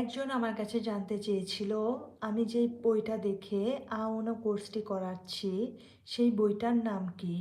একজন আমার কাছে জানতে চেয়েছিল, আমি যে বইটা দেখে আওনো কোর্সটি করাচ্ছি, সেই বইটার নাম কি?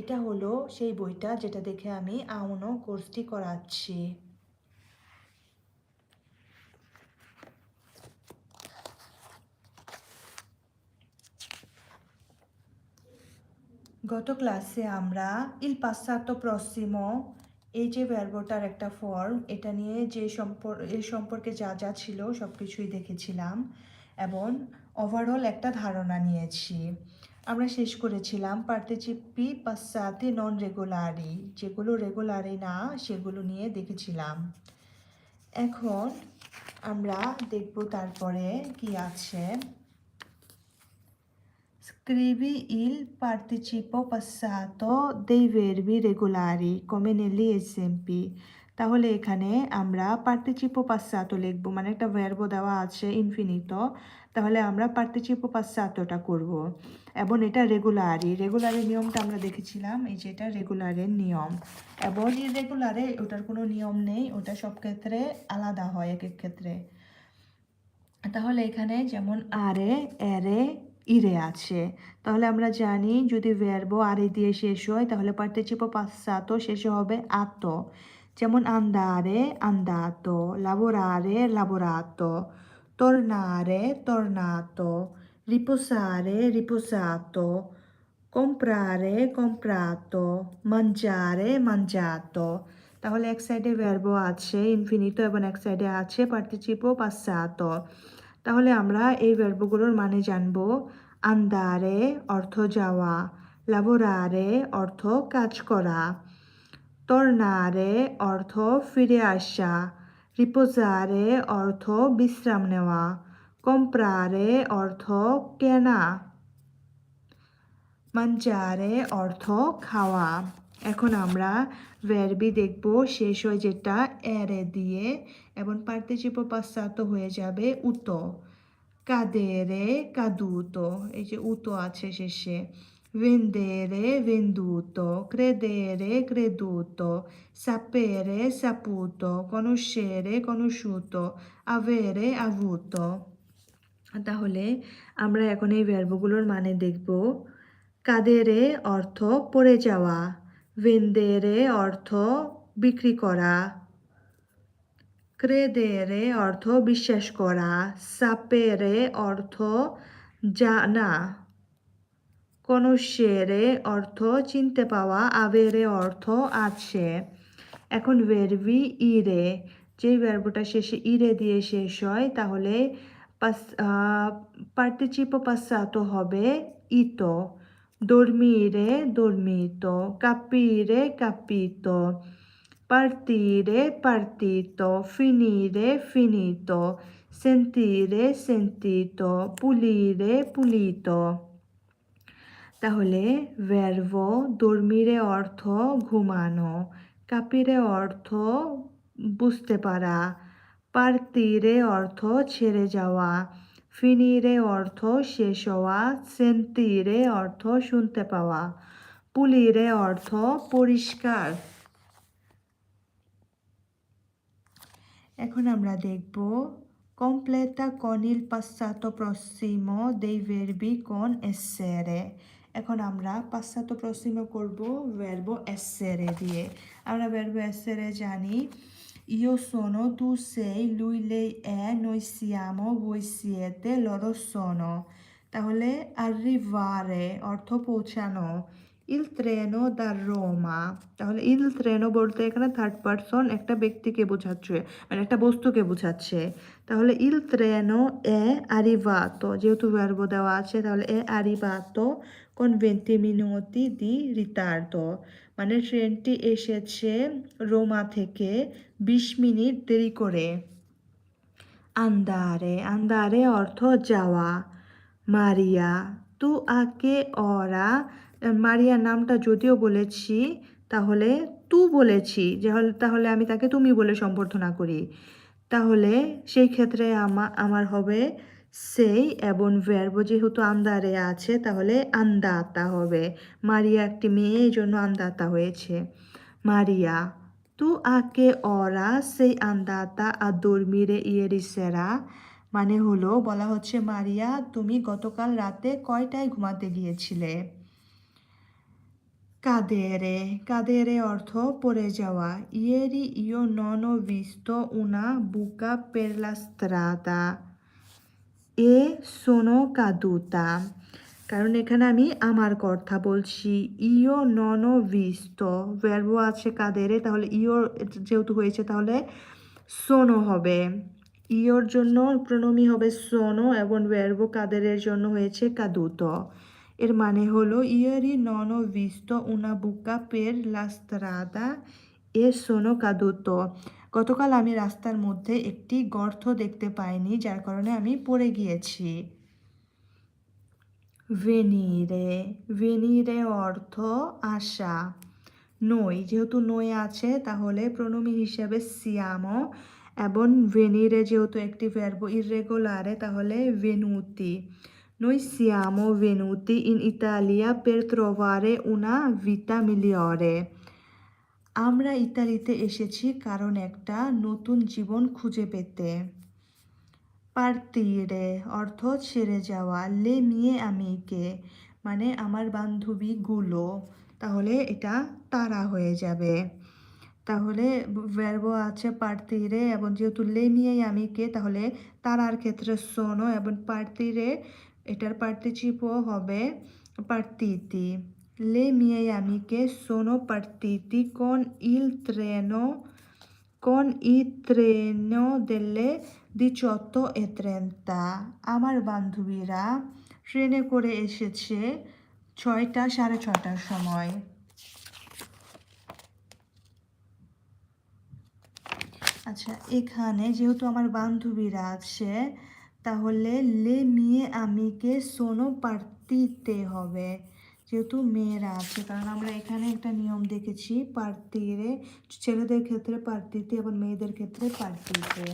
এটা হলো সেই বইটা যেটা দেখে আমি আওনো কোর্সটি করাচ্ছি। গত ক্লাসে আমরা ইল পাশ্চাত্য প্রসিমো এই যে ভার্বটার একটা ফর্ম এটা নিয়ে যে সম্পর এর সম্পর্কে যা যা ছিল সব কিছুই দেখেছিলাম এবং ওভারঅল একটা ধারণা নিয়েছি। আমরা শেষ করেছিলাম পার্টিচিপি পাসাতে নন রেগুলারি যেগুলো রেগুলারি না, সেগুলো নিয়ে দেখেছিলাম। এখন আমরা দেখব তারপরে কি আছে। Scrivi il participo passato dei verbi regolari, come negli esempi. তাহলে এখানে আমরা পার্টিচিপো পাসাতো লিখব মানে একটা ভার্ব দেওয়া আছে ইনফিনিটো তাহলে আমরা পার্টিচিপো পাসাতোটা করব এবং এটা রেগুলারি রেগুলারের নিয়মটা আমরা দেখেছিলাম এই যে এটা রেগুলারের নিয়ম এবং ইরেগুলারে ওটার কোনো নিয়ম নেই ওটা সব ক্ষেত্রে আলাদা হয় এক এক ক্ষেত্রে তাহলে এখানে যেমন আরে এরে ইরে আছে। তাহলে আমরা জানি যদি ভ্যারব আরে দিয়ে শেষ হয়, তাহলে পার্টিসিপ পাশ্চাত শেষ হবে আত যেমন আন্দা আরে আন্দাতো আন্দারে আরে লাবোরারে লাবোরাত, তর্নারে তর্নাত, রিপোসারে রিপোসাত, কম্প্রারে কম্প্রাত, মঞ্জারে মঞ্জাত। তাহলে এক সাইডে ভ্যারব আছে ইনফিনিত এবং এক সাইডে আছে পার্টিসিপ পাশ্চাত তাহলে আমরা এই ভার্বগুলোর মানে জানব আন্দারে, অর্থ যাওয়া লাবোরারে অর্থ কাজ করা, তর্নারে, অর্থ ফিরে আসা, রিপোজারে, অর্থ বিশ্রাম নেওয়া, কম্প্রারে, অর্থ কেনা, মাঞ্জারে, অর্থ খাওয়া। এখন আমরা ভ্যারবি দেখব, শেষ হয় যেটা, এরে দিয়ে, এবং পার্টিচিপো পাশ্চাত্য হয়ে যাবে উতো। কাদেরে কাদুতো, এই যে উতো আছে শেষে। vendere venduto credere creduto sapere saputo conoscere conosciuto avere avuto তাহলে আমরা এখন এই ভ্যারবগুলোর মানে দেখব। কাদেরে অর্থ পড়ে যাওয়া। ভেন্দেরে অর্থ বিক্রি করা ক্রেদেরে অর্থ বিশ্বাস করা সাপেরে অর্থ জানা কনসেরে অর্থ চিনতে পাওয়া আবেরে অর্থ আছে এখন ভেরভি ইরে যে ভ্যারবটা শেষে ইরে দিয়ে শেষ হয়, তাহলে পার্টিচিপো পাসাতো হবে ইতো dormire dormito capire capito partire partito finire finito sentire sentito pulire pulito তাহলে ভ্যারভ দর্মিরে অর্থ ঘুমানো কাপিরে অর্থ বুঝতে পারা পার্তিরে অর্থ ছেড়ে যাওয়া ফিনিরে অর্থ শেষ হওয়া, সেন্তিরে অর্থ শুনতে পাওয়া, পুলিরে অর্থ পরিষ্কার। এখন আমরা দেখব কমপ্লেটা কনিল পাশ্চাত প্রসীম দেই ভেরবি কন এসেরে। এখন আমরা পাশ্চাত্য প্রসীম করব ভেরব এসেরে দিয়ে। আমরা ভেরব এসেরে জানি io sono, tu sei, lui, lei è, noi siamo, voi siete, loro sono. তাহলে arrivare অর্থ পৌঁছানো ইল ট্রেনো দা রোমা তাহলে ইল ট্রেনো বলতে এখানে থার্ড পারসন একটা ব্যক্তিকে বোঝাচ্ছে মানে একটা বস্তুকে বোঝাচ্ছে তাহলে ইল ট্রেনো এ আরিভাতো যেহেতু ভার্ব দেওয়া আছে তাহলে এ আরিভাতো কোন ভেন্টি মিনুতি দি রিতার্দো মানে ট্রেনটি এসেছে রোমা থেকে বিশ মিনিট দেরি করে। আন্দারে আন্দারে অর্থ যাওয়া। মারিয়া, তু আকে অরা। মারিয়া নামটা যদিও বলেছি, তাহলে তু বলেছি, যে তাহলে আমি তাকে তুমি বলে সম্বর্ধনা করি। তাহলে সেই ক্ষেত্রে আমার হবে সেই এবং ভ্যারব যেহেতু আন্দারে আছে, তাহলে আন্দাতা হবে। মারিয়া একটি মেয়ে, এই জন্য আন্দাতা হয়েছে। মারিয়া, তু আকে অরা, সেই আন্দাতা আর দর্মিরে sera মানে হলো, বলা হচ্ছে, মারিয়া, তুমি গতকাল রাতে কয়টায় ঘুমাতে গিয়েছিলে? কাদেরে কাদেরে অর্থ পড়ে যাওয়া। ইয়েরি ইও নন buca per la strada এ সোনো কাদুতা। কারণ এখানে আমি আমার কথা বলছি ইও নন ভিস্ত ভ্যারবো আছে কাদেরে তাহলে ইও যেহেতু হয়েছে, তাহলে সোনো হবে। ইওর জন্য প্রণমী হবে সোনো এবং ভ্যারবো কাদেরের জন্য হয়েছে কাদুত। এর মানে হলো, ইয়েরি নন ভিস্ত উনা বুকা পের লাস্ত্রাদা, এ সোনো কাদুত। গতকাল আমি রাস্তার মধ্যে একটি গর্ত দেখতে পাইনি, যার কারণে আমি পড়ে গিয়েছি। ভেনিরে ভেনিরে অর্থ আশা। নই, যেহেতু নই আছে, তাহলে প্রণমী হিসাবে সিয়ামো, এবং ভেনিরে যেহেতু একটি ভ্যারব ইরেগুলারে তাহলে ভেনুতি নই সিয়ামো ভেনুতি ইন ইতালিয়া ট্রোভারে উনা ভিটা মিলিয়রে আমরা ইতালিতে এসেছি কারণ একটা নতুন জীবন খুঁজে পেতে। পার্তিরে, অর্থ ছেড়ে যাওয়া, লে মিয়ে আমিকে মানে আমার বান্ধবীগুলো। তাহলে এটা তারা হয়ে যাবে। তাহলে ভ্যারবো আছে পার্তিরে, এবং যেহেতু লে মিয়ে আমিকে তাহলে তারার ক্ষেত্রে সোনো এবং পার্তিরে, এটার পার্টিচিপও হবে পার্তিতি। Le mie amiche sono partiti con il treno, con il treno delle 18.30 আমার বান্ধবীরা ট্রেনে করে এসেছে ছয়টা সাড়ে ছটার সময় আচ্ছা এখানে যেহেতু আমার বান্ধবীরা আছে তাহলে লে মিয়ে আমিকে সোনো পার্তিতে হবে যেহেতু মেয়েরা আছে, কারণ আমরা এখানে একটা নিয়ম দেখেছি পার্তিরে ছেলেদের ক্ষেত্রে পার্তিতে এবং মেয়েদের ক্ষেত্রে পার্তিতে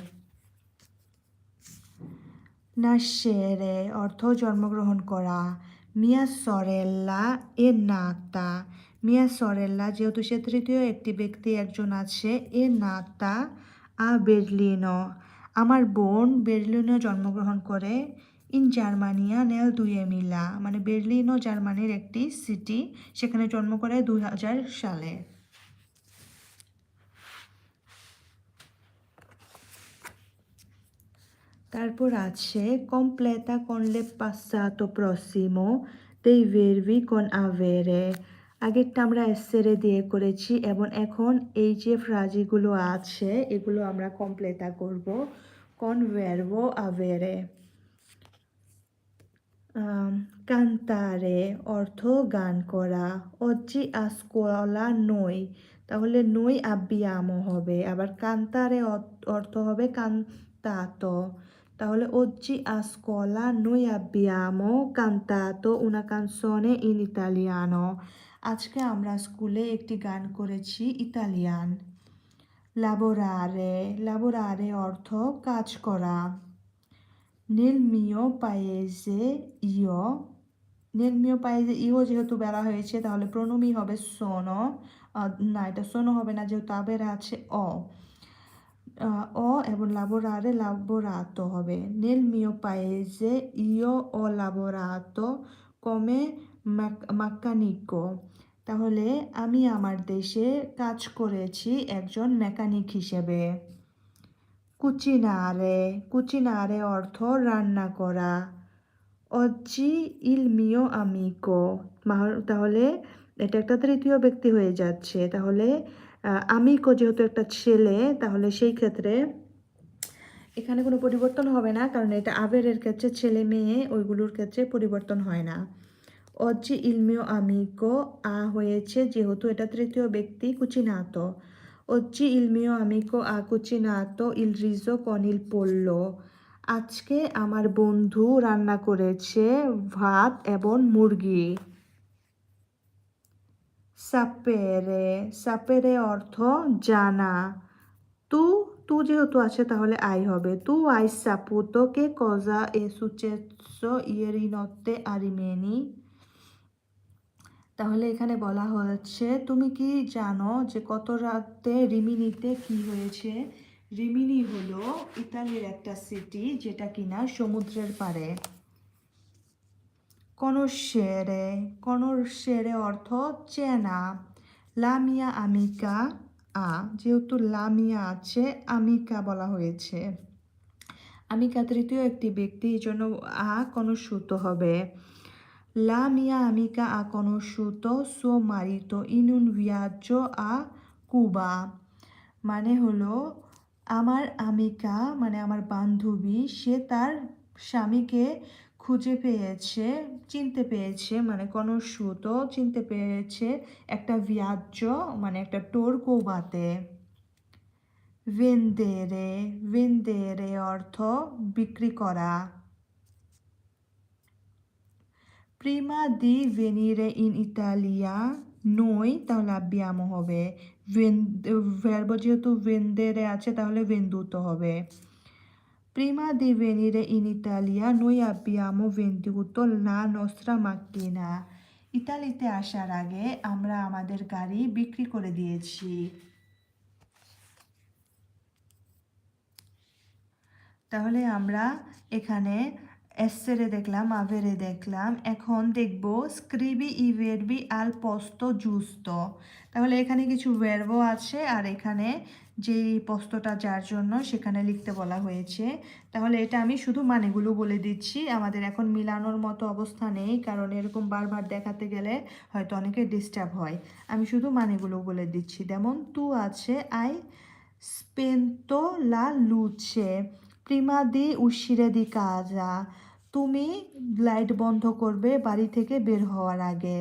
নাসেরে অর্থ জন্মগ্রহণ করা। মিয়া সরেল্লা এ নাতা। মিয়া সরেল্লা যেহেতু সে তৃতীয় একটি ব্যক্তি, একজন আছে, এ নাতা। আ বের্লিনো। আমার বোন বের্লিনে জন্মগ্রহণ করে। ইন জার্মানিয়া, নেল দুয়ে মিলা মানে ও জার্মানির একটি সিটি, সেখানে জন্ম করে দুই হাজার সালে। তারপর আছে কমপ্লেতা কনলে passato prossimo dei verbi con avere আগেরটা আমরা এসেরে দিয়ে করেছি, এবং এখন এই যে ফ্রাজিগুলো আছে, এগুলো আমরা কমপ্লেতা করব, কন verbo avere কান্তারে অর্থ গান করা, অজ্জি আসকলা নই, তাহলে নই আব্বিয়ামো হবে। আবার কান্তারে অর্থ হবে কান্তাত। তাহলে a scuola noi abbiamo cantato una canzone in italiano আজকে আমরা স্কুলে একটি গান করেছি ইতালিয়ান। লাবোরারে লাবোরারে অর্থ কাজ করা। নীল মিও পায়েজে ইয় নীল মিও পায়েজে ইও যেহেতু বেলা হয়েছে, তাহলে প্রণমী হবে সোনো না এটা সোনো হবে না যেহেতু আবের আছে অ। ও এবং লাবোরারে লাবোরাতো হবে। নীল মিও পায়েজে ইয় ও লাবোরাতো কমে মাক্কানিকো তাহলে আমি আমার দেশে কাজ করেছি একজন মেকানিক হিসেবে। কুচিনারে কুচিনারে অর্থ রান্না করা। অজি ইল মিও আমিকো। তাহলে এটা একটা তৃতীয় ব্যক্তি হয়ে যাচ্ছে। তাহলে আমিকো যেহেতু একটা ছেলে, তাহলে সেই ক্ষেত্রে এখানে কোনো পরিবর্তন হবে না, কারণ এটা আবেরের ক্ষেত্রে ছেলে মেয়ে, ওইগুলোর ক্ষেত্রে পরিবর্তন হয় না। অজি ইলমিও আমিকো, আ হয়েছে যেহেতু এটা তৃতীয় ব্যক্তি, কুচিনাতো। Oggi il mio amico ha cucinato il riso con il pollo. আজকে আমার বন্ধু রান্না করেছে ভাত এবং মুরগি সাপেরে সাপেরে অর্থ জানা তু তু যেহেতু আছে তাহলে আই হবে তু আই সাপুতো কে কজা এ সুচেসো ইয়েরি নত্তে আরিমেনি তাহলে এখানে বলা হচ্ছে, তুমি কি জানো যে কত রাতে রিমিনিতে কি হয়েছে? রিমিনি হলো ইতালির একটা সিটি যেটা কিনা সমুদ্রের পাড়ে। কনসেরে কনসেরে অর্থ চেনা। লামিয়া আমিকা, আ, যেহেতু লামিয়া আছে, আমিকা বলা হয়েছে। আমিকা তৃতীয় একটি ব্যক্তি, এই জন্য আ কনসুত হবে। La mia amica ha conosciuto suo marito in un viaggio a Cuba. মানে হলো, আমার আমিকা মানে আমার বান্ধবী, সে তার স্বামীকে খুঁজে পেয়েছে, চিনতে পেয়েছে মানে কোনো সুতো চিনতে পেরেছে একটা ভিয়াজ্য মানে একটা টোর কোবাতে ভেন্দেরে ভেন্দেরে অর্থ বিক্রি করা। প্রিমা দি ভেনিরে ইন ইতালিয়া নই তাহলে আব্বিয়ামো হবে ভেরব যেহেতু ভেন্দেরে আছে তাহলে ভেন্দুতো হবে প্রিমা দি ভেনিরে ইন ইতালিয়া নই আব্বিয়ামো ভেন্দুতো লা নস্ত্রা মাক্কিনা ইতালিতে আসার আগে আমরা আমাদের গাড়ি বিক্রি করে দিয়েছি তাহলে আমরা এখানে এসেরে দেখলাম আভেরে দেখলাম এখন দেখব স্ক্রিবি ই ভেরবি আল পোস্ত জুস্ত তাহলে এখানে কিছু ভেরবো আছে, আর এখানে যেই পোস্তটা যার জন্য সেখানে লিখতে বলা হয়েছে। তাহলে এটা আমি শুধু মানেগুলো বলে দিচ্ছি। আমাদের এখন মিলানোর মতো অবস্থা নেই, কারণ এরকম বারবার দেখাতে গেলে হয়তো অনেকে ডিস্টার্ব হয়। আমি শুধু মানেগুলো বলে দিচ্ছি। যেমন, তু আছে, আই স্পেন্তো লা লুচে। প্রিমা দি উশিরে দি কাজা। তুমি লাইট বন্ধ করবে বাড়ি থেকে বের হওয়ার আগে।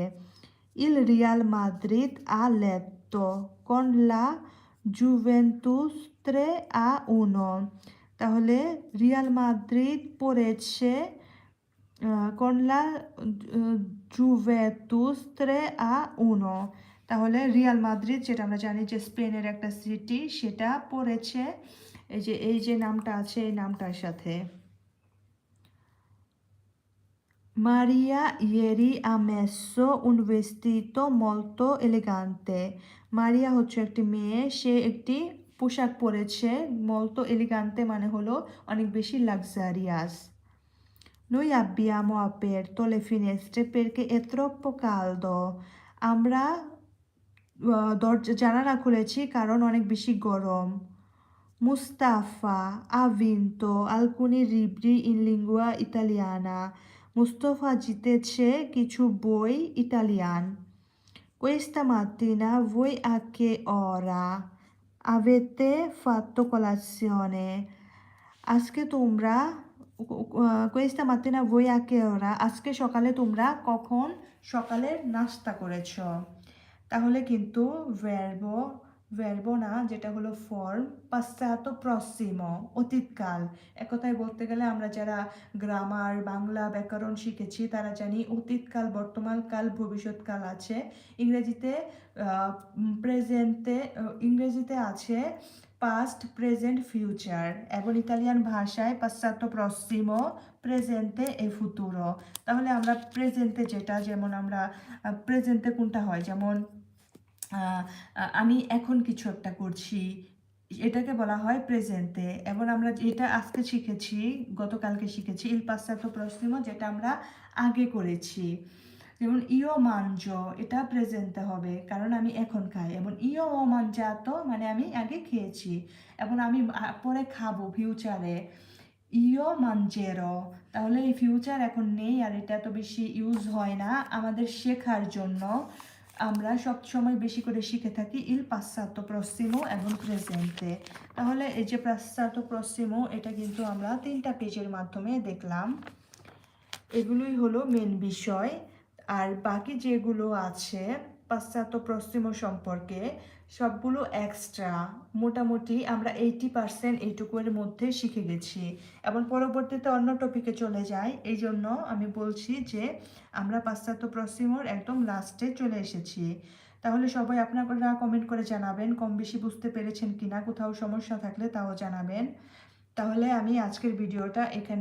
ইল রিয়াল মাদ্রিদ আ লেত্তো কন লা ত্রে আ উনো। তাহলে রিয়াল মাদ্রিদ পড়েছে con la Juventus 3 a 1 তাহলে রিয়াল মাদ্রিদ, যেটা আমরা জানি যে স্পেনের একটা সিটি, সেটা পড়েছে এই যে এই যে নামটা আছে, এই নামটার সাথে ha messo un vestito molto elegante. মারিয়া হচ্ছে একটি মেয়ে, সে একটি পোশাক পরেছে মলতো এলিগান্তে মানে হলো অনেক বেশি luxurious Noi abbiamo aperto le finestre perché è troppo. আমরা দরজা, জানালা খুলেছি কারণ অনেক বেশি গরম Mustafa ha vinto alcuni libri in lingua italiana. জিতেছে কিছু বই Italian Questa mattina voi a che ora avete fatto colazione? আজকে তোমরা কোয়েস্তা মাতিনা বই আকে ওরা আজকে সকালে তোমরা কখন সকালের নাস্তা করেছ তাহলে কিন্তু ভ্যারবো ভ্যারবো না, যেটা হলো ফর্ম পাশ্চাত্য প্রসিমো অতীতকাল। একথায় বলতে গেলে আমরা যারা গ্রামার বাংলা ব্যাকরণ শিখেছি, তারা জানি অতীতকাল বর্তমানকাল ভবিষ্যৎকাল আছে। ইংরেজিতে প্রেজেন্টে ইংরেজিতে আছে পাস্ট প্রেজেন্ট ফিউচার এবং ইতালিয়ান ভাষায় পাশ্চাত্য প্রসিমো প্রেজেন্টে এ ফুতুরো তাহলে আমরা প্রেজেন্টে যেটা, যেমন আমরা প্রেজেন্টে কোনটা হয়? যেমন আমি এখন কিছু একটা করছি। এটাকে বলা হয় প্রেজেন্টে এবং আমরা যেটা আজকে শিখেছি, গতকালকে শিখেছি, ইল পাশ্চাত্য প্রসিমো যেটা আমরা আগে করেছি। যেমন ইও মানজ, এটা প্রেজেন্টে হবে, কারণ আমি এখন খাই। এবং ইও ও মানজাত মানে আমি আগে খেয়েছি। এবং আমি পরে খাব ফিউচারে ইও মানজেরো, তাহলে এই ফিউচার এখন নেই, আর এটা তো বেশি ইউজ হয় না আমাদের শেখার জন্য। আমরা সবসময় বেশি করে শিখে থাকি ইল পাশ্চাত্য প্রসিমো এবং প্রেজেন্টে তাহলে এই যে পাশ্চাত্য প্রসিমো এটা কিন্তু আমরা তিনটা পেজের মাধ্যমে দেখলাম। এগুলোই হলো মেন বিষয়। আর বাকি যেগুলো আছে পাশ্চাত্য পশ্চিম সম্পর্কে সবগুলো এক্সট্রা মোটামুটি আমরা এইটি পার্সেন্ট এইটুকুর মধ্যে শিখে গেছি। এবং পরবর্তীতে অন্য টপিকে চলে যাই, এই জন্য আমি বলছি যে আমরা পাশ্চাত্য পশ্চিমর একদম লাস্টে চলে এসেছি। তাহলে সবাই আপনারা কমেন্ট করে জানাবেন, কম বেশি বুঝতে পেরেছেন কিনা, কোথাও সমস্যা থাকলে তাও জানাবেন। তাহলে আমি আজকের ভিডিওটা এখানে